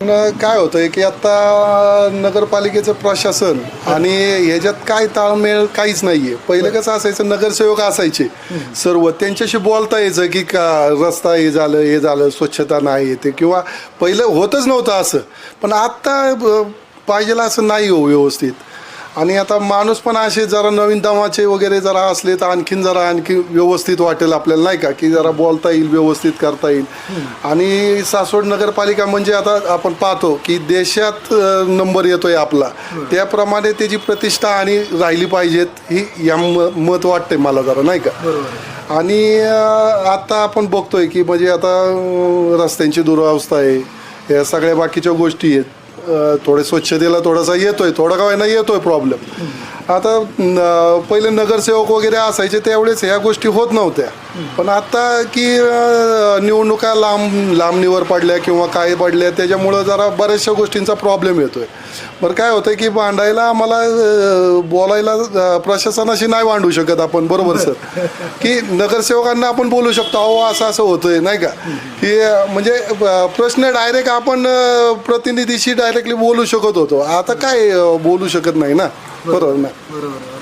काय होतंय की आता नगरपालिकेचं प्रशासन आणि ह्याच्यात काय ताळमेळ काहीच नाहीये. पहिले कसं असायचं नगरसेवक असायचे. सर्व त्यांच्याशी बोलता यायचं की का रस्ता हे झालं हे झालं स्वच्छता नाही येते किंवा पहिलं होतच नव्हतं असं. पण आत्ता पाहिजेला असं नाही हो व्यवस्थित. आणि आता माणूस पण असे जरा नवीन दमाचे वगैरे जरा असले तर आणखीन जरा आणखी व्यवस्थित वाटेल आपल्याला नाही का? की जरा बोलता येईल व्यवस्थित करता येईल. आणि सासवड नगरपालिका म्हणजे आता आपण पाहतो की देशात नंबर येतोय आपला. त्याप्रमाणे त्याची प्रतिष्ठा आणि राहिली पाहिजेत ही या मत वाटतंय मला जरा नाही का? आणि आता आपण बघतोय की म्हणजे आता रस्त्यांची दुरावस्था आहे या सगळ्या बाकीच्या गोष्टी आहेत. थोडे स्वच्छतेला थोडासा येतोय थोडा का नाही येतोय प्रॉब्लेम आता पहिले नगरसेवक वगैरे असायचे त्यावेळेस ह्या गोष्टी होत नव्हत्या. पण आता की निवडणुका लांब लांबणीवर पडल्या किंवा काय पडल्या त्याच्यामुळं जरा बऱ्याचशा गोष्टींचा प्रॉब्लेम येतो आहे बरं काय होतं की भांडायला आम्हाला बोलायला प्रशासनाशी नाही भांडू शकत आपण बरोबर सर? की नगरसेवकांना आपण बोलू शकतो अहो असं असं होतंय नाही का? की म्हणजे प्रश्न डायरेक्ट आपण प्रतिनिधीशी डायरेक्टली बोलू शकत होतो. आता काय बोलू शकत नाही ना? बरोबर ना? बरोबर.